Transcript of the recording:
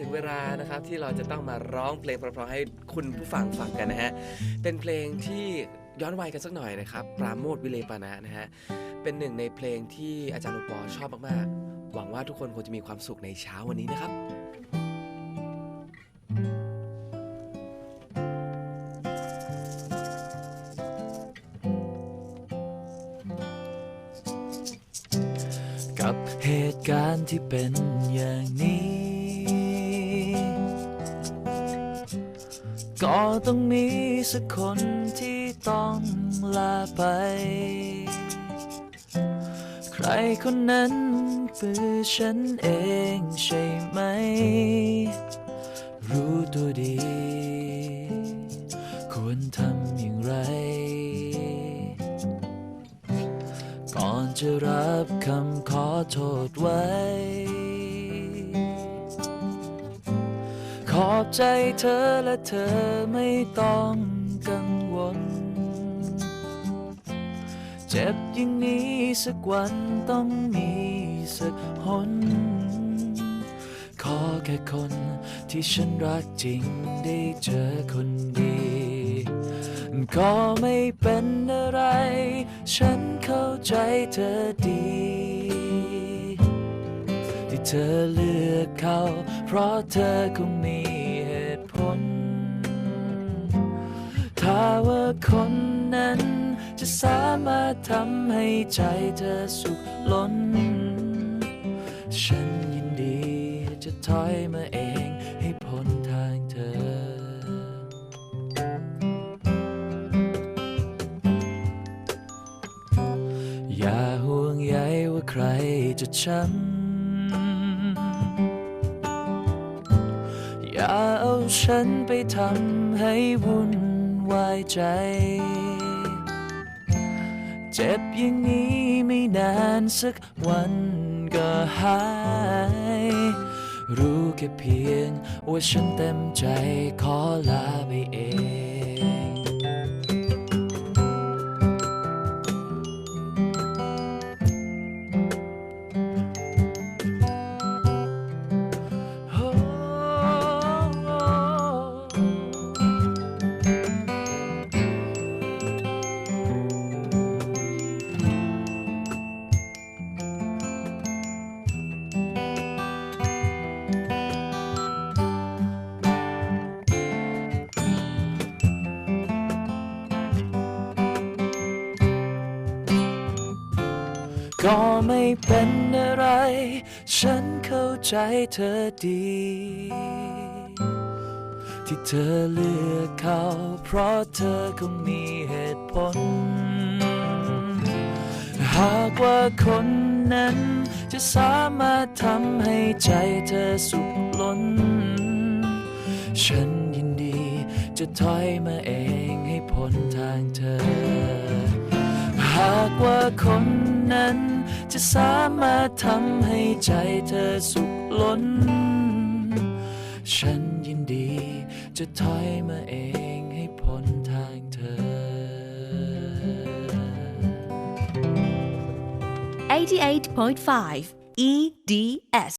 ถึงเวลานะครับที่เราจะต้องมาร้องเพลงเพราะๆให้คุณผู้ฟังฟังกันนะฮะ เป็นเพลงที่ย้อนวัยกันสักหน่อยนะครับ ปราโมทวิเลปานะนะฮะ เป็นหนึ่งในเพลงที่อาจารย์อุปอชอบมากๆ หวังว่าทุกคนคงจะมีความสุขในเช้าวันนี้นะครับกับเหตุการณ์ที่เป็นอย่างนี้ ก็ต้องมีสักคนที่ต้องลาไป ใครคนนั้นคือฉันเองใช่ไหม รู้ตัวดี ควรทำอย่างไร ก่อนจะรับคำขอโทษไว้ อบใจเธอและเธอไม่ต้องกังวล เจ็บอย่างนี้สักวันต้องมีสักหน ขอแค่คนที่ฉันรักจริงได้เจอคนดี ก็ไม่เป็นอะไร ฉันเข้าใจเธอดี เธอเลือกเขา เพราะเธอคงมีเหตุผล ถ้าว่าคนนั้น จะสามารถทำให้ใจเธอสุขล้น ฉันยินดีจะถอยมาเองให้พ้นทางเธออย่าห่วงใยว่าใครจะช้ำ อย่าเอาฉันไปทำให้วุ่นวายใจ เจ็บอย่างนี้ไม่นานสักวันก็หาย รู้แค่เพียงว่าฉันเต็มใจขอลาไปเอง ก็ไม่เป็นอะไร ฉันเข้าใจเธอดี ที่เธอเลือกเขา เพราะเธอคงมีเหตุผล หากว่าคนนั้น จะสามารถทำให้ใจเธอสุขล้น ฉันยินดีจะถอยมาเองให้พ้นทางเธอ หากว่าคน นั้น จะสามารถทำให้ใจเธอสุขล้น ฉันยินดีจะถอยมาเองให้พ้นทางเธอ 88.5 EDS